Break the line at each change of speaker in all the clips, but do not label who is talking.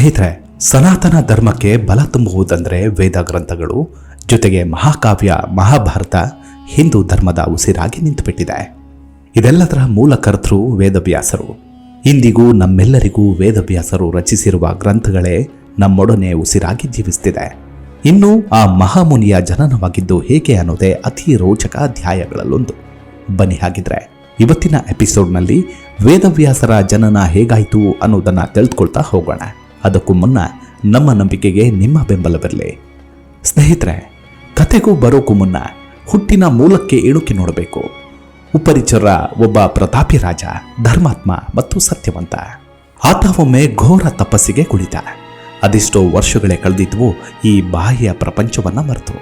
ಸ್ನೇಹಿತರೆ, ಸನಾತನ ಧರ್ಮಕ್ಕೆ ಬಲ ತುಂಬುವುದಂದರೆ ವೇದ ಗ್ರಂಥಗಳು, ಜೊತೆಗೆ ಮಹಾಕಾವ್ಯ, ಮಹಾಭಾರತ, ಹಿಂದೂ ಧರ್ಮದ ಉಸಿರಾಗಿ ನಿಂತುಬಿಟ್ಟಿದೆ. ಇದೆಲ್ಲದರ ಮೂಲ ಕರ್ತೃ ವೇದವ್ಯಾಸರು. ಇಂದಿಗೂ ನಮ್ಮೆಲ್ಲರಿಗೂ ವೇದವ್ಯಾಸರು ರಚಿಸಿರುವ ಗ್ರಂಥಗಳೇ ನಮ್ಮೊಡನೆ ಉಸಿರಾಗಿ ಜೀವಿಸ್ತಿದೆ. ಇನ್ನು ಆ ಮಹಾಮುನಿಯ ಜನನವಾಗಿದ್ದು ಹೇಗೆ ಅನ್ನೋದೇ ಅತಿ ರೋಚಕ ಅಧ್ಯಾಯಗಳಲ್ಲೊಂದು. ಬನ್ನಿ ಹಾಗಿದ್ರೆ, ಇವತ್ತಿನ ಎಪಿಸೋಡ್ನಲ್ಲಿ ವೇದವ್ಯಾಸರ ಜನನ ಹೇಗಾಯಿತು ಅನ್ನೋದನ್ನ ತಿಳಿದುಕೊಳ್ತಾ ಹೋಗೋಣ. ಅದಕ್ಕೂ ಮುನ್ನ ನಮ್ಮ ನಂಬಿಕೆಗೆ ನಿಮ್ಮ ಬೆಂಬಲವಿರಲಿ ಸ್ನೇಹಿತರೆ ಕತೆಗೂ ಬರೋಕ್ಕೂ ಮುನ್ನ ಹುಟ್ಟಿನ ಮೂಲಕ್ಕೆ ಇಣುಕಿ ನೋಡಬೇಕು. ಉಪರಿಚರ ಒಬ್ಬ ಪ್ರತಾಪಿ ರಾಜ, ಧರ್ಮಾತ್ಮ ಮತ್ತು ಸತ್ಯವಂತ. ಆತ ಒಮ್ಮೆ ಘೋರ ತಪಸ್ಸಿಗೆ ಕುಳಿತ. ಅದೆಷ್ಟೋ ವರ್ಷಗಳೇ ಕಳೆದಿದ್ವು ಈ ಬಾಹ್ಯ ಪ್ರಪಂಚವನ್ನ ಮರೆತು.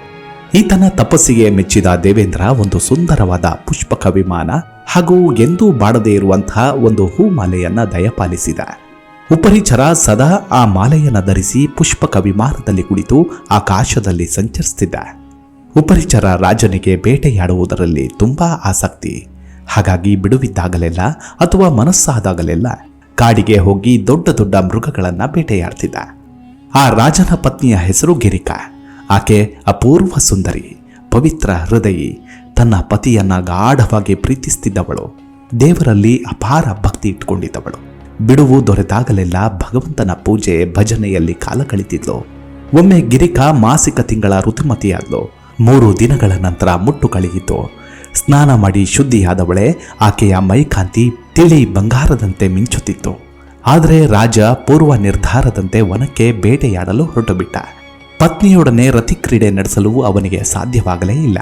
ಈತನ ತಪಸ್ಸಿಗೆ ಮೆಚ್ಚಿದ ದೇವೇಂದ್ರ ಒಂದು ಸುಂದರವಾದ ಪುಷ್ಪಕ ವಿಮಾನ ಹಾಗೂ ಎಂದೂ ಬಾಡದೇ ಇರುವಂತಹ ಒಂದು ಹೂಮಾಲೆಯನ್ನ ದಯಪಾಲಿಸಿದ. ಉಪರಿಚರ ಸದಾ ಆ ಮಾಲೆಯನ್ನ ಧರಿಸಿ ಪುಷ್ಪಕ ವಿಮಾನದಲ್ಲಿ ಕುಳಿತು ಆಕಾಶದಲ್ಲಿ ಸಂಚರಿಸುತ್ತಿದ್ದ. ಉಪರಿಚರ ರಾಜನಿಗೆ ಬೇಟೆಯಾಡುವುದರಲ್ಲಿ ತುಂಬಾ ಆಸಕ್ತಿ. ಹಾಗಾಗಿ ಬಿಡುವಿದ್ದಾಗಲೆಲ್ಲ ಅಥವಾ ಮನಸ್ಸಾದಾಗಲೆಲ್ಲ ಕಾಡಿಗೆ ಹೋಗಿ ದೊಡ್ಡ ದೊಡ್ಡ ಮೃಗಗಳನ್ನ ಬೇಟೆಯಾಡ್ತಿದ್ದ. ಆ ರಾಜನ ಪತ್ನಿಯ ಹೆಸರು ಗಿರಿಕಾ. ಆಕೆ ಅಪೂರ್ವ ಸುಂದರಿ, ಪವಿತ್ರ ಹೃದಯಿ, ತನ್ನ ಪತಿಯನ್ನ ಗಾಢವಾಗಿ ಪ್ರೀತಿಸ್ತಿದ್ದವಳು. ದೇವರಲ್ಲಿ ಅಪಾರ ಭಕ್ತಿ ಇಟ್ಕೊಂಡಿದ್ದವಳು. ಬಿಡುವು ದೊರೆತಾಗಲೆಲ್ಲ ಭಗವಂತನ ಪೂಜೆ ಭಜನೆಯಲ್ಲಿ ಕಾಲ ಕಳಿತಿದ್ಲು. ಒಮ್ಮೆ ಗಿರಿಕಾ ಮಾಸಿಕ ತಿಂಗಳ ಋತುಮತಿಯಾದ್ಲು. ಮೂರು ದಿನಗಳ ನಂತರ ಮುಟ್ಟು ಕಳೆಯಿತು. ಸ್ನಾನ ಮಾಡಿ ಶುದ್ಧಿಯಾದವಳೆ ಆಕೆಯ ಮೈಕಾಂತಿ ತಿಳಿ ಬಂಗಾರದಂತೆ ಮಿಂಚುತ್ತಿತ್ತು. ಆದರೆ ರಾಜ ಪೂರ್ವ ನಿರ್ಧಾರದಂತೆ ವನಕ್ಕೆ ಬೇಟೆಯಾಡಲು ಹೊರಟುಬಿಟ್ಟ. ಪತ್ನಿಯೊಡನೆ ರತಿಕ್ರೀಡೆ ನಡೆಸಲು ಅವನಿಗೆ ಸಾಧ್ಯವಾಗಲೇ ಇಲ್ಲ.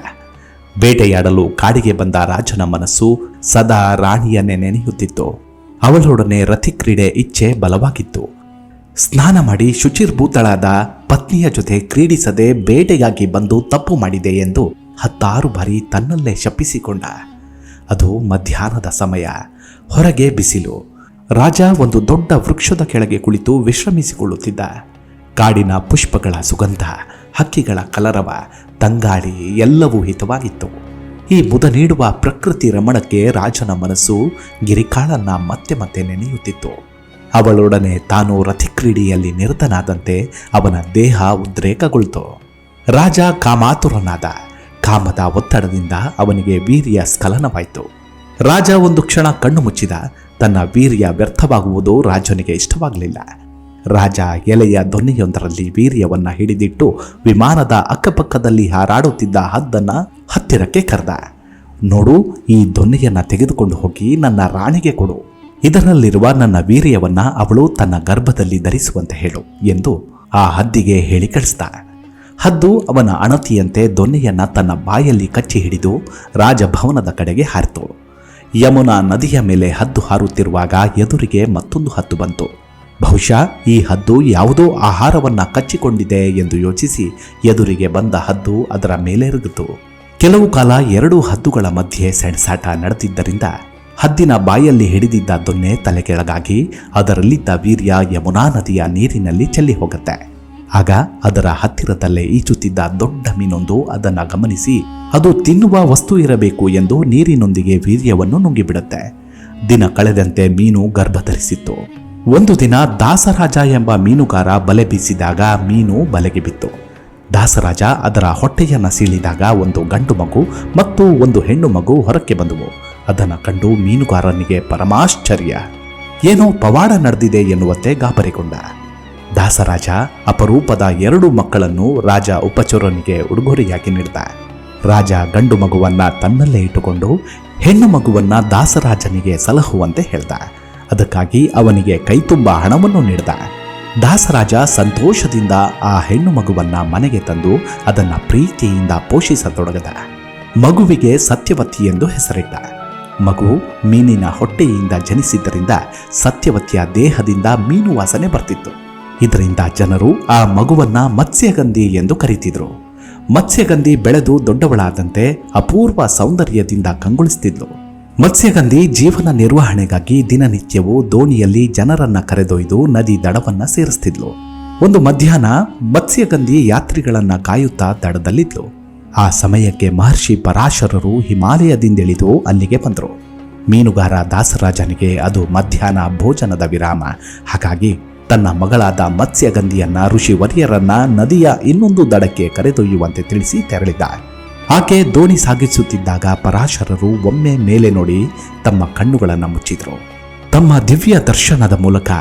ಬೇಟೆಯಾಡಲು ಕಾಡಿಗೆ ಬಂದ ರಾಜನ ಮನಸ್ಸು ಸದಾ ರಾಣಿಯನ್ನೇ ನೆನೆಯುತ್ತಿತ್ತು. ಅವಳೊಡನೆ ರಥಿಕ್ರೀಡೆ ಇಚ್ಛೆ ಬಲವಾಗಿತ್ತು. ಸ್ನಾನ ಮಾಡಿ ಶುಚಿರ್ಭೂತಳಾದ ಪತ್ನಿಯ ಜೊತೆ ಕ್ರೀಡಿಸದೆ ಬೇಟೆಗಾಗಿ ಬಂದು ತಪ್ಪು ಮಾಡಿದೆ ಎಂದು ಹತ್ತಾರು ಬಾರಿ ತನ್ನಲ್ಲೇ ಶಪಿಸಿಕೊಂಡ. ಅದು ಮಧ್ಯಾಹ್ನದ ಸಮಯ. ಹೊರಗೆ ಬಿಸಿಲು. ರಾಜ ಒಂದು ದೊಡ್ಡ ವೃಕ್ಷದ ಕೆಳಗೆ ಕುಳಿತು ವಿಶ್ರಮಿಸಿಕೊಳ್ಳುತ್ತಿದ್ದ. ಕಾಡಿನ ಪುಷ್ಪಗಳ ಸುಗಂಧ, ಹಕ್ಕಿಗಳ ಕಲರವ, ತಂಗಾಳಿ ಎಲ್ಲವೂ ಹಿತವಾಗಿತ್ತು. ಈ ಮುದ ನೀಡುವ ಪ್ರಕೃತಿ ರಮಣಕ್ಕೆ ರಾಜನ ಮನಸ್ಸು ಗಿರಿಕಾಳನ್ನ ಮತ್ತೆ ಮತ್ತೆ ನೆನೆಯುತ್ತಿತ್ತು. ಅವಳೊಡನೆ ತಾನು ರಥಿಕ್ರೀಡೆಯಲ್ಲಿ ನಿರತನಾದಂತೆ ಅವನ ದೇಹ ಉದ್ರೇಕಗೊಳ್ತು. ರಾಜ ಕಾಮಾತುರನಾದ, ಕಾಮದ ಒತ್ತಡದಿಂದ ಅವನಿಗೆ ವೀರ್ಯ ಸ್ಖಲನವಾಯಿತು. ರಾಜ ಒಂದು ಕ್ಷಣ ಕಣ್ಣು ಮುಚ್ಚಿದ, ತನ್ನ ವೀರ್ಯ ವ್ಯರ್ಥವಾಗುವುದು ರಾಜನಿಗೆ ಇಷ್ಟವಾಗಲಿಲ್ಲ. ರಾಜ ಎಲೆಯ ದೊನ್ನೆಯೊಂದರಲ್ಲಿ ವೀರ್ಯವನ್ನ ಹಿಡಿದಿಟ್ಟು ವಿಮಾನದ ಅಕ್ಕಪಕ್ಕದಲ್ಲಿ ಹಾರಾಡುತ್ತಿದ್ದ ಹದ್ದನ್ನ ಹತ್ತಿರಕ್ಕೆ ಕರೆದ. ನೋಡು, ಈ ದೊನ್ನೆಯನ್ನ ತೆಗೆದುಕೊಂಡು ಹೋಗಿ ನನ್ನ ರಾಣಿಗೆ ಕೊಡು. ಇದರಲ್ಲಿರುವ ನನ್ನ ವೀರ್ಯವನ್ನು ಅವಳು ತನ್ನ ಗರ್ಭದಲ್ಲಿ ಧರಿಸುವಂತೆ ಹೇಳು ಎಂದು ಆ ಹದ್ದಿಗೆ ಹೇಳಿ ಕಳಿಸ್ದ. ಹದ್ದು ಅವನ ಅಣತಿಯಂತೆ ದೊನ್ನೆಯನ್ನ ತನ್ನ ಬಾಯಲ್ಲಿ ಕಚ್ಚಿ ಹಿಡಿದು ರಾಜಭವನದ ಕಡೆಗೆ ಹಾರಿತು. ಯಮುನಾ ನದಿಯ ಮೇಲೆ ಹದ್ದು ಹಾರುತ್ತಿರುವಾಗ ಎದುರಿಗೆ ಮತ್ತೊಂದು ಹದ್ದು ಬಂತು. ಬಹುಶಃ ಈ ಹದ್ದು ಯಾವುದೋ ಆಹಾರವನ್ನ ಕಚ್ಚಿಕೊಂಡಿದೆ ಎಂದು ಯೋಚಿಸಿ ಎದುರಿಗೆ ಬಂದ ಹದ್ದು ಅದರ ಮೇಲೆರಗಿತು ಕೆಲವು ಕಾಲ ಎರಡು ಹದ್ದುಗಳ ಮಧ್ಯೆ ಸೆಣಸಾಟ ನಡೆದಿದ್ದರಿಂದ ಹದ್ದಿನ ಬಾಯಲ್ಲಿ ಹಿಡಿದಿದ್ದ ದೊನ್ನೆ ತಲೆ ಕೆಳಗಾಗಿ ಅದರಲ್ಲಿದ್ದ ವೀರ್ಯ ಯಮುನಾ ನದಿಯ ನೀರಿನಲ್ಲಿ ಚೆಲ್ಲಿ ಹೋಗುತ್ತೆ. ಆಗ ಅದರ ಹತ್ತಿರದಲ್ಲೇ ಈಚುತ್ತಿದ್ದ ದೊಡ್ಡ ಮೀನೊಂದು ಅದನ್ನು ಗಮನಿಸಿ, ಅದು ತಿನ್ನುವ ವಸ್ತು ಇರಬೇಕು ಎಂದು ನೀರಿನೊಂದಿಗೆ ವೀರ್ಯವನ್ನು ನುಂಗಿಬಿಡುತ್ತೆ. ದಿನ ಕಳೆದಂತೆ ಮೀನು ಗರ್ಭಧರಿಸಿತ್ತು. ಒಂದು ದಿನ ದಾಸರಾಜ ಎಂಬ ಮೀನುಗಾರ ಬಲೆ ಬೀಸಿದಾಗ ಮೀನು ಬಲೆಗೆ ಬಿತ್ತು. ದಾಸರಾಜ ಅದರ ಹೊಟ್ಟೆಯನ್ನು ಸೀಳಿದಾಗ ಒಂದು ಗಂಡು ಮಗು ಮತ್ತು ಒಂದು ಹೆಣ್ಣು ಮಗು ಹೊರಕ್ಕೆ ಬಂದವು. ಅದನ್ನು ಕಂಡು ಮೀನುಗಾರನಿಗೆ ಪರಮಾಶ್ಚರ್ಯ. ಏನೋ ಪವಾಡ ನಡೆದಿದೆ ಎನ್ನುವಂತೆ ಗಾಬರಿಗೊಂಡ. ದಾಸರಾಜ ಅಪರೂಪದ ಎರಡು ಮಕ್ಕಳನ್ನು ರಾಜ ಉಪಚೋರನಿಗೆ ಉಡುಗೊರೆಯಾಗಿ ನೀಡಿದ. ರಾಜ ಗಂಡು ಮಗುವನ್ನ ತನ್ನಲ್ಲೇ ಇಟ್ಟುಕೊಂಡು ಹೆಣ್ಣು ಮಗುವನ್ನ ದಾಸರಾಜನಿಗೆ ಸಲಹುವಂತೆ ಹೇಳ್ದ. ಅದಕ್ಕಾಗಿ ಅವನಿಗೆ ಕೈತುಂಬ ಹಣವನ್ನು ನೀಡಿದ. ದಾಸರಾಜ ಸಂತೋಷದಿಂದ ಆ ಹೆಣ್ಣು ಮಗುವನ್ನ ಮನೆಗೆ ತಂದು ಅದನ್ನ ಪ್ರೀತಿಯಿಂದ ಪೋಷಿಸತೊಡಗದ. ಮಗುವಿಗೆ ಸತ್ಯವತಿ ಎಂದು ಹೆಸರಿಟ್ಟ. ಮಗು ಮೀನಿನ ಹೊಟ್ಟೆಯಿಂದ ಜನಿಸಿದ್ದರಿಂದ ಸತ್ಯವತಿಯ ದೇಹದಿಂದ ಮೀನು ವಾಸನೆ ಬರ್ತಿತ್ತು. ಇದರಿಂದ ಜನರು ಆ ಮಗುವನ್ನ ಮತ್ಸ್ಯಗಂಧಿ ಎಂದು ಕರೀತಿದ್ರು. ಮತ್ಸ್ಯಗಂಧಿ ಬೆಳೆದು ದೊಡ್ಡವಳಾದಂತೆ ಅಪೂರ್ವ ಸೌಂದರ್ಯದಿಂದ ಕಂಗೊಳಿಸ್ತಿದ್ಲು. ಮತ್ಸ್ಯಗಂಧಿ ಜೀವನ ನಿರ್ವಹಣೆಗಾಗಿ ದಿನನಿತ್ಯವೂ ದೋಣಿಯಲ್ಲಿ ಜನರನ್ನ ಕರೆದೊಯ್ದು ನದಿ ದಡವನ್ನ ಸೇರಿಸ್ತಿದ್ಲು. ಒಂದು ಮಧ್ಯಾಹ್ನ ಮತ್ಸ್ಯಗಂಧಿ ಯಾತ್ರಿಗಳನ್ನ ಕಾಯುತ್ತಾ ದಡದಲ್ಲಿದ್ಲು. ಆ ಸಮಯಕ್ಕೆ ಮಹರ್ಷಿ ಪರಾಶರರು ಹಿಮಾಲಯದಿಂದಿಳಿದು ಅಲ್ಲಿಗೆ ಬಂದರು. ಮೀನುಗಾರ ದಾಸರಾಜನಿಗೆ ಅದು ಮಧ್ಯಾಹ್ನ ಭೋಜನದ ವಿರಾಮ. ಹಾಗಾಗಿ ತನ್ನ ಮಗಳಾದ ಮತ್ಸ್ಯಗಂಧಿಯನ್ನ ಋಷಿ ವರಿಯರನ್ನ ನದಿಯ ಇನ್ನೊಂದು ದಡಕ್ಕೆ ಕರೆದೊಯ್ಯುವಂತೆ ತಿಳಿಸಿ ತೆರಳಿದ ಆಕೆ ದೋಣಿ ಸಾಗಿಸುತ್ತಿದ್ದಾಗ ಪರಾಶರರು ಒಮ್ಮೆ ಮೇಲೆ ನೋಡಿ ತಮ್ಮ ಕಣ್ಣುಗಳನ್ನು ಮುಚ್ಚಿದರು. ತಮ್ಮ ದಿವ್ಯ ದರ್ಶನದ ಮೂಲಕ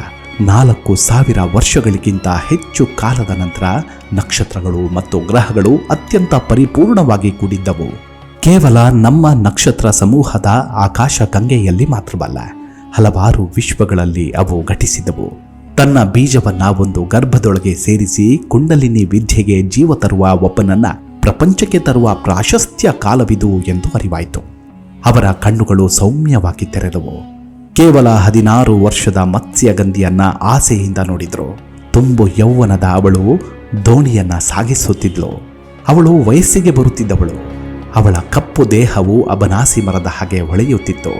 ನಾಲ್ಕು ಸಾವಿರ ವರ್ಷಗಳಿಗಿಂತ ಹೆಚ್ಚು ಕಾಲದ ನಂತರ ನಕ್ಷತ್ರಗಳು ಮತ್ತು ಗ್ರಹಗಳು ಅತ್ಯಂತ ಪರಿಪೂರ್ಣವಾಗಿ ಕೂಡಿದ್ದವು. ಕೇವಲ ನಮ್ಮ ನಕ್ಷತ್ರ ಸಮೂಹದ ಆಕಾಶ ಗಂಗೆಯಲ್ಲಿ ಮಾತ್ರವಲ್ಲ, ಹಲವಾರು ವಿಶ್ವಗಳಲ್ಲಿ ಅವು ಘಟಿಸಿದವು. ತನ್ನ ಬೀಜವನ್ನ ಒಂದು ಗರ್ಭದೊಳಗೆ ಸೇರಿಸಿ, ಕುಂಡಲಿನಿ ವಿದ್ಯೆಗೆ ಜೀವ ತರುವ ಒಬ್ಬನನ್ನ ಪ್ರಪಂಚಕ್ಕೆ ತರುವ ಪ್ರಾಶಸ್ತ್ಯ ಕಾಲವಿದು ಎಂದು ಅರಿವಾಯಿತು. ಅವರ ಕಣ್ಣುಗಳು ಸೌಮ್ಯವಾಗಿ ತೆರೆದವು. ಕೇವಲ ಹದಿನಾರು ವರ್ಷದ ಮತ್ಸ್ಯಗಂಧಿಯನ್ನ ಆಸೆಯಿಂದ ನೋಡಿದ್ರು. ತುಂಬು ಯೌವನದ ಅವಳು ದೋಣಿಯನ್ನ ಸಾಗಿಸುತ್ತಿದ್ಲು. ಅವಳು ವಯಸ್ಸಿಗೆ ಬರುತ್ತಿದ್ದವಳು. ಅವಳ ಕಪ್ಪು ದೇಹವು ಅಬನಾಸಿ ಮರದ ಹಾಗೆ ಹೊಳೆಯುತ್ತಿತ್ತು.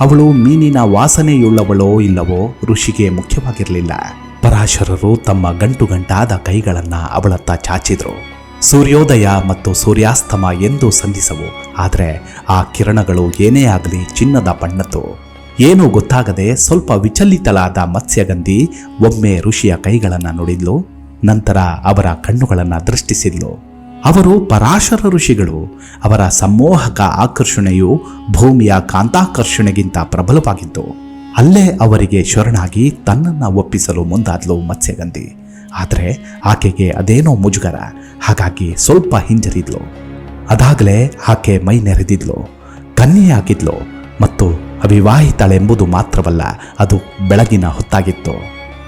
ಅವಳು ಮೀನಿನ ವಾಸನೆಯುಳ್ಳವಳೋ ಇಲ್ಲವೋ ಋಷಿಗೆ ಮುಖ್ಯವಾಗಿರಲಿಲ್ಲ. ಪರಾಶರರು ತಮ್ಮ ಗಂಟು ಗಂಟಾದ ಕೈಗಳನ್ನು ಅವಳತ್ತ ಚಾಚಿದ್ರು. ಸೂರ್ಯೋದಯ ಮತ್ತು ಸೂರ್ಯಾಸ್ತಮ ಎಂದು ಸಂಧಿಸವು. ಆದರೆ ಆ ಕಿರಣಗಳು ಏನೇ ಆಗಲಿ ಚಿನ್ನದ ಬಣ್ಣದ್ದು. ಏನೂ ಗೊತ್ತಾಗದೆ ಸ್ವಲ್ಪ ವಿಚಲಿತಳಾದ ಮತ್ಸ್ಯಗಂಧಿ ಒಮ್ಮೆ ಋಷಿಯ ಕೈಗಳನ್ನು ನುಡಿದ್ಲು. ನಂತರ ಅವರ ಕಣ್ಣುಗಳನ್ನು ದೃಷ್ಟಿಸಿದ್ಲು. ಅವರು ಪರಾಶರ ಋಷಿಗಳು. ಅವರ ಸಮ್ಮೋಹಕ ಆಕರ್ಷಣೆಯು ಭೂಮಿಯ ಕಾಂತಾಕರ್ಷಣೆಗಿಂತ ಪ್ರಬಲವಾಗಿತ್ತು. ಅಲ್ಲೇ ಅವರಿಗೆ ಶರಣಾಗಿ ತನ್ನನ್ನು ಒಪ್ಪಿಸಲು ಮುಂದಾದ್ಲು ಮತ್ಸ್ಯಗಂಧಿ. ಆದರೆ ಆಕೆಗೆ ಅದೇನೋ ಮುಜುಗರ. ಹಾಗಾಗಿ ಸ್ವಲ್ಪ ಹಿಂಜರಿದ್ಲು. ಅದಾಗಲೇ ಆಕೆ ಮೈ ನೆರೆದಿದ್ಲು. ಕನ್ಯೆಯಾಗಿದ್ಲು ಮತ್ತು ಅವಿವಾಹಿತಳೆಂಬುದು ಮಾತ್ರವಲ್ಲ, ಅದು ಬೆಳಗಿನ ಹೊತ್ತಾಗಿತ್ತು.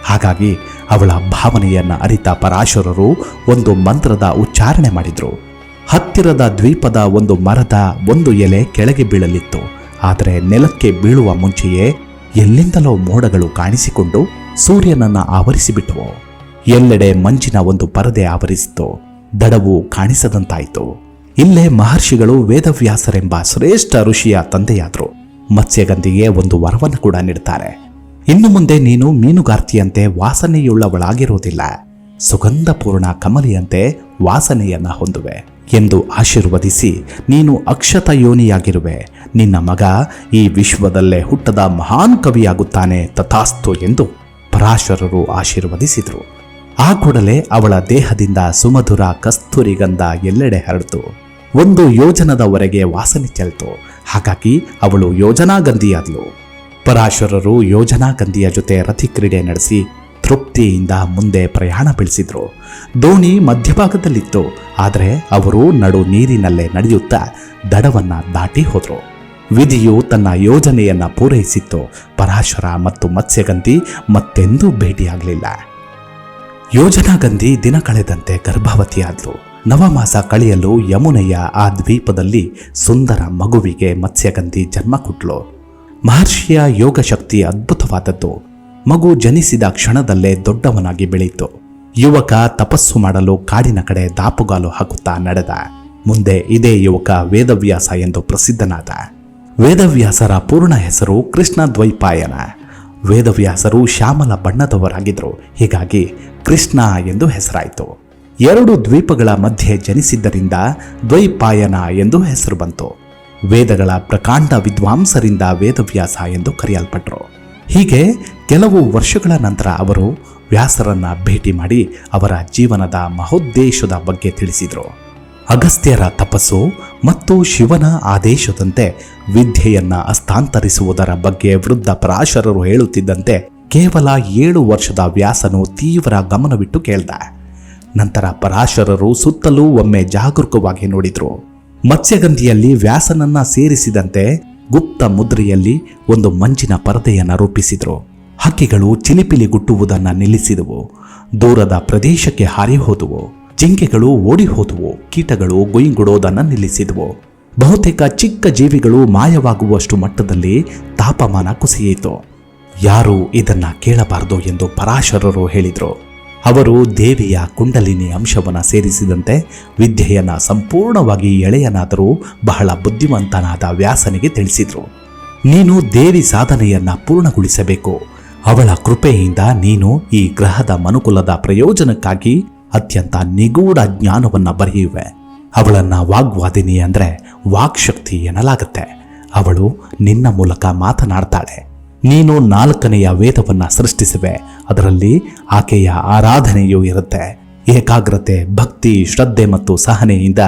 ಹಾಗಾಗಿ ಅವಳ ಭಾವನೆಯನ್ನು ಅರಿತ ಪರಾಶರರು ಒಂದು ಮಂತ್ರದ ಉಚ್ಚಾರಣೆ ಮಾಡಿದ್ರು. ಹತ್ತಿರದ ದ್ವೀಪದ ಒಂದು ಮರದ ಒಂದು ಎಲೆ ಕೆಳಗೆ ಬೀಳಲಿತ್ತು. ಆದರೆ ನೆಲಕ್ಕೆ ಬೀಳುವ ಮುಂಚೆಯೇ ಎಲ್ಲಿಂದಲೋ ಮೋಡಗಳು ಕಾಣಿಸಿಕೊಂಡು ಸೂರ್ಯನನ್ನ ಆವರಿಸಿಬಿಟ್ಟವು ಎಲ್ಲೆಡೆ ಮಂಜಿನ ಒಂದು ಪರದೆ ಆವರಿಸಿತು. ದಡವು ಕಾಣಿಸದಂತಾಯಿತು. ಇಲ್ಲೇ ಮಹರ್ಷಿಗಳು ವೇದವ್ಯಾಸರೆಂಬ ಶ್ರೇಷ್ಠ ಋಷಿಯ ತಂದೆಯಾದ್ರು. ಮತ್ಸ್ಯಗಂಧಿಗೆ ಒಂದು ವರವನ್ನು ಕೂಡ ನೀಡ್ತಾರೆ. ಇನ್ನು ಮುಂದೆ ನೀನು ಮೀನುಗಾರ್ತಿಯಂತೆ ವಾಸನೆಯುಳ್ಳವಳಾಗಿರುವುದಿಲ್ಲ. ಸುಗಂಧಪೂರ್ಣ ಕಮಲಿಯಂತೆ ವಾಸನೆಯನ್ನ ಹೊಂದುವೆ ಎಂದು ಆಶೀರ್ವದಿಸಿ ನೀನು ಅಕ್ಷತ ಯೋನಿಯಾಗಿರುವೆ. ನಿನ್ನ ಮಗ ಈ ವಿಶ್ವದಲ್ಲೇ ಹುಟ್ಟದ ಮಹಾನ್ ಕವಿಯಾಗುತ್ತಾನೆ ತಥಾಸ್ತು ಎಂದು ಪರಾಶರರು ಆಶೀರ್ವದಿಸಿದರು. ಆ ಕೂಡಲೇ ಅವಳ ದೇಹದಿಂದ ಸುಮಧುರ ಕಸ್ತೂರಿ ಗಂಧ ಎಲ್ಲೆಡೆ ಹರಡಿತು. ಒಂದು ಯೋಜನದವರೆಗೆ ವಾಸನೆ ಚೆಲ್ತು. ಹಾಗಾಗಿ ಅವಳು ಯೋಜನಾಗಂಧಿಯಾದ್ಲು. ಪರಾಶರರು ಯೋಜನಾಗಂಧಿಯ ಜೊತೆ ರಥಿಕ್ರೀಡೆ ನಡೆಸಿ ತೃಪ್ತಿಯಿಂದ ಮುಂದೆ ಪ್ರಯಾಣ ಬೆಳೆಸಿದ್ರು. ದೋಣಿ ಮಧ್ಯಭಾಗದಲ್ಲಿತ್ತು. ಆದರೆ ಅವರು ನಡು ನೀರಿನಲ್ಲೇ ನಡೆಯುತ್ತಾ ದಡವನ್ನ ದಾಟಿ ಹೋದ್ರು. ವಿಧಿಯು ತನ್ನ ಯೋಜನೆಯನ್ನ ಪೂರೈಸಿತ್ತು. ಪರಾಶರ ಮತ್ತು ಮತ್ಸ್ಯಗಂಧಿ ಮತ್ತೆಂದೂ ಭೇಟಿಯಾಗಲಿಲ್ಲ. ಯೋಜನಾಗಂಧಿ ದಿನ ಕಳೆದಂತೆ ಗರ್ಭವತಿಯಾದ್ಲು. ನವಮಾಸ ಕಳೆಯಲು ಯಮುನೆಯ ಆ ದ್ವೀಪದಲ್ಲಿ ಸುಂದರ ಮಗುವಿಗೆ ಮತ್ಸ್ಯಗಂಧಿ ಜನ್ಮ ಕೊಟ್ಲು. ಮಹರ್ಷಿಯ ಯೋಗ ಶಕ್ತಿ ಅದ್ಭುತವಾದದ್ದು. ಮಗು ಜನಿಸಿದ ಕ್ಷಣದಲ್ಲೇ ದೊಡ್ಡವನಾಗಿ ಬೆಳೀತು. ಯುವಕ ತಪಸ್ಸು ಮಾಡಲು ಕಾಡಿನ ಕಡೆ ದಾಪುಗಾಲು ಹಾಕುತ್ತಾ ನಡೆದ. ಮುಂದೆ ಇದೇ ಯುವಕ ವೇದವ್ಯಾಸ ಎಂದು ಪ್ರಸಿದ್ಧನಾದ. ವೇದವ್ಯಾಸರ ಪೂರ್ಣ ಹೆಸರು ಕೃಷ್ಣ ದ್ವೈಪಾಯನ ವೇದವ್ಯಾಸರು ಶ್ಯಾಮಲ ಬಣ್ಣದವರಾಗಿದ್ದರು. ಹೀಗಾಗಿ ಕೃಷ್ಣ ಎಂದು ಹೆಸರಾಯಿತು. ಎರಡು ದ್ವೀಪಗಳ ಮಧ್ಯೆ ಜನಿಸಿದ್ದರಿಂದ ದ್ವೈಪಾಯನ ಎಂದು ಹೆಸರು ಬಂತು. ವೇದಗಳ ಪ್ರಕಾಂಡ ವಿದ್ವಾಂಸರಿಂದ ವೇದವ್ಯಾಸ ಎಂದು ಕರೆಯಲ್ಪಟ್ಟರು ಹೀಗೆ ಕೆಲವು ವರ್ಷಗಳ ನಂತರ ಅವರು ವ್ಯಾಸರನ್ನ ಭೇಟಿ ಮಾಡಿ ಅವರ ಜೀವನದ ಮಹೋದ್ದೇಶದ ಬಗ್ಗೆ ತಿಳಿಸಿದರು. ಅಗಸ್ತ್ಯರ ತಪಸ್ಸು ಮತ್ತು ಶಿವನ ಆದೇಶದಂತೆ ವಿದ್ಯೆಯನ್ನ ಹಸ್ತಾಂತರಿಸುವುದರ ಬಗ್ಗೆ ವೃದ್ಧ ಪರಾಶರರು ಹೇಳುತ್ತಿದ್ದಂತೆ ಕೇವಲ ಏಳು ವರ್ಷದ ವ್ಯಾಸನು ತೀವ್ರ ಗಮನವಿಟ್ಟು ಕೇಳ್ದ. ನಂತರ ಪರಾಶರರು ಸುತ್ತಲೂ ಒಮ್ಮೆ ಜಾಗರೂಕವಾಗಿ ನೋಡಿದ್ರು. ಮತ್ಸ್ಯಗಂಧಿಯಲ್ಲಿ ವ್ಯಾಸನನ್ನ ಸೇರಿಸಿದಂತೆ ಗುಪ್ತ ಮುದ್ರೆಯಲ್ಲಿ ಒಂದು ಮಂಜಿನ ಪರದೆಯನ್ನು ರೂಪಿಸಿದ್ರು. ಹಕ್ಕಿಗಳು ಚಿಲಿಪಿಲಿ ಗುಟ್ಟುವುದನ್ನ ನಿಲ್ಲಿಸಿದವು. ದೂರದ ಪ್ರದೇಶಕ್ಕೆ ಹಾರಿಹೋದುವು. ಜಿಂಕೆಗಳು ಓಡಿ ಹೋದವು ಕೀಟಗಳು ಗುಯಿಂಗುಡೋದನ್ನ ನಿಲ್ಲಿಸಿದವು. ಬಹುತೇಕ ಚಿಕ್ಕ ಜೀವಿಗಳು ಮಾಯವಾಗುವಷ್ಟು ಮಟ್ಟದಲ್ಲಿ ತಾಪಮಾನ ಕುಸಿಯಿತು. ಯಾರು ಇದನ್ನ ಕೇಳಬಾರದು ಎಂದು ಪರಾಶರರು ಹೇಳಿದರು. ಅವರು ದೇವಿಯ ಕುಂಡಲಿನಿ ಅಂಶವನ್ನು ಸೇರಿಸಿದಂತೆ ವಿದ್ಯೆಯನ್ನು ಸಂಪೂರ್ಣವಾಗಿ ಎಳೆಯನಾದರೂ ಬಹಳ ಬುದ್ಧಿವಂತನಾದ ವ್ಯಾಸನಿಗೆ ತಿಳಿಸಿದರು. ನೀನು ದೇವಿ ಸಾಧನೆಯನ್ನ ಪೂರ್ಣಗೊಳಿಸಬೇಕು. ಅವಳ ಕೃಪೆಯಿಂದ ನೀನು ಈ ಗ್ರಹದ ಮನುಕುಲದ ಪ್ರಯೋಜನಕ್ಕಾಗಿ ಅತ್ಯಂತ ನಿಗೂಢ ಜ್ಞಾನವನ್ನು ಬರೆಯುವೆ. ಅವಳನ್ನ ವಾಗ್ವಾದಿನಿ ಅಂದರೆ ವಾಕ್ಶಕ್ತಿ ಎನ್ನಲಾಗುತ್ತೆ. ಅವಳು ನಿನ್ನ ಮೂಲಕ ಮಾತನಾಡ್ತಾಳೆ. ನೀನು ನಾಲ್ಕನೆಯ ವೇದವನ್ನ ಸೃಷ್ಟಿಸುವೆ. ಅದರಲ್ಲಿ ಆಕೆಯ ಆರಾಧನೆಯೂ ಇರುತ್ತೆ. ಏಕಾಗ್ರತೆ, ಭಕ್ತಿ, ಶ್ರದ್ಧೆ ಮತ್ತು ಸಹನೆಯಿಂದ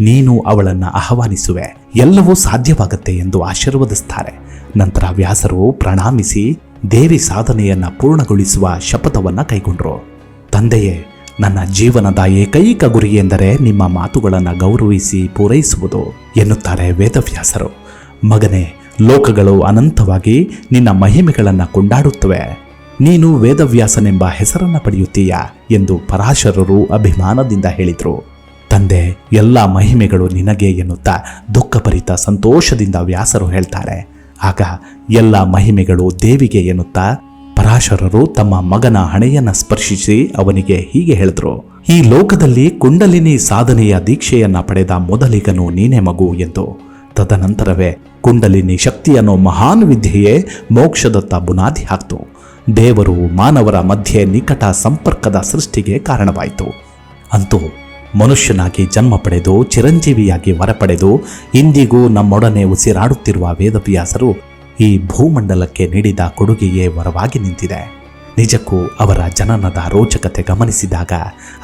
ನೀನು ಅವಳನ್ನ ಆಹ್ವಾನಿಸುವೆ. ಎಲ್ಲವೂ ಸಾಧ್ಯವಾಗುತ್ತೆ ಎಂದು ಆಶೀರ್ವದಿಸ್ತಾರೆ. ನಂತರ ವ್ಯಾಸರು ಪ್ರಣಾಮಿಸಿ ದೇವಿ ಸಾಧನೆಯನ್ನ ಪೂರ್ಣಗೊಳಿಸುವ ಶಪಥವನ್ನು ಕೈಗೊಂಡರು. ತಂದೆಯೇ, ನನ್ನ ಜೀವನದ ಏಕೈಕ ಗುರಿ ಎಂದರೆ ನಿಮ್ಮ ಮಾತುಗಳನ್ನು ಗೌರವಿಸಿ ಪೂರೈಸುವುದು ಎನ್ನುತ್ತಾರೆ ವೇದವ್ಯಾಸರು. ಮಗನೇ ಲೋಕಗಳು ಅನಂತವಾಗಿ ನಿನ್ನ ಮಹಿಮೆಗಳನ್ನು ಕೊಂಡಾಡುತ್ತವೆ. ನೀನು ವೇದವ್ಯಾಸನೆಂಬ ಹೆಸರನ್ನ ಪಡೆಯುತ್ತೀಯ ಎಂದು ಪರಾಶರರು ಅಭಿಮಾನದಿಂದ ಹೇಳಿದರು. ತಂದೆ, ಎಲ್ಲ ಮಹಿಮೆಗಳು ನಿನಗೆ ಎನ್ನುತ್ತಾ ದುಃಖಭರಿತ ಸಂತೋಷದಿಂದ ವ್ಯಾಸರು ಹೇಳ್ತಾರೆ. ಆಗ ಎಲ್ಲ ಮಹಿಮೆಗಳು ದೇವಿಗೆ ಎನ್ನುತ್ತಾ ಪರಾಶರರು ತಮ್ಮ ಮಗನ ಹಣೆಯನ್ನ ಸ್ಪರ್ಶಿಸಿ ಅವನಿಗೆ ಹೀಗೆ ಹೇಳಿದ್ರು. ಈ ಲೋಕದಲ್ಲಿ ಕುಂಡಲಿನಿ ಸಾಧನೆಯ ದೀಕ್ಷೆಯನ್ನ ಪಡೆದ ಮೊದಲಿಗನು ನೀನೇ ಮಗು ಎಂದು. ತದನಂತರವೇ ಕುಂಡಲಿನಿ ಶಕ್ತಿಯನ್ನು ಮಹಾನ್ ವಿದ್ಯೆಯೇ ಮೋಕ್ಷದತ್ತ ಬುನಾದಿ ಹಾಕ್ತು. ದೇವರು ಮಾನವರ ಮಧ್ಯೆ ನಿಕಟ ಸಂಪರ್ಕದ ಸೃಷ್ಟಿಗೆ ಕಾರಣವಾಯಿತು. ಅಂತೂ ಮನುಷ್ಯನಾಗಿ ಜನ್ಮ ಪಡೆದು ಚಿರಂಜೀವಿಯಾಗಿ ಹೊರಪಡೆದು ಇಂದಿಗೂ ನಮ್ಮೊಡನೆ ಉಸಿರಾಡುತ್ತಿರುವ ವೇದವ್ಯಾಸರು ಈ ಭೂಮಂಡಲಕ್ಕೆ ನೀಡಿದ ಕೊಡುಗೆಯೇ ವರವಾಗಿ ನಿಂತಿದೆ. ನಿಜಕ್ಕೂ ಅವರ ಜನನದ ರೋಚಕತೆ ಗಮನಿಸಿದಾಗ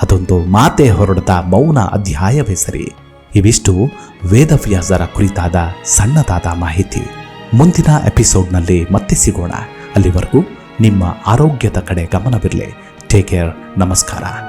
ಅದೊಂದು ಮಾತೆ ಹೊರಡದ ಮೌನ ಅಧ್ಯಾಯವೇ ಸರಿ. ಇವಿಷ್ಟು ವೇದವ್ಯಾಸರ ಕುರಿತಾದ ಸಣ್ಣದಾದ ಮಾಹಿತಿ. ಮುಂದಿನ ಎಪಿಸೋಡ್ನಲ್ಲಿ ಮತ್ತೆ ಸಿಗೋಣ. ಅಲ್ಲಿವರೆಗೂ ನಿಮ್ಮ ಆರೋಗ್ಯದ ಕಡೆ ಗಮನವಿರಲಿ. Take care. ನಮಸ್ಕಾರ.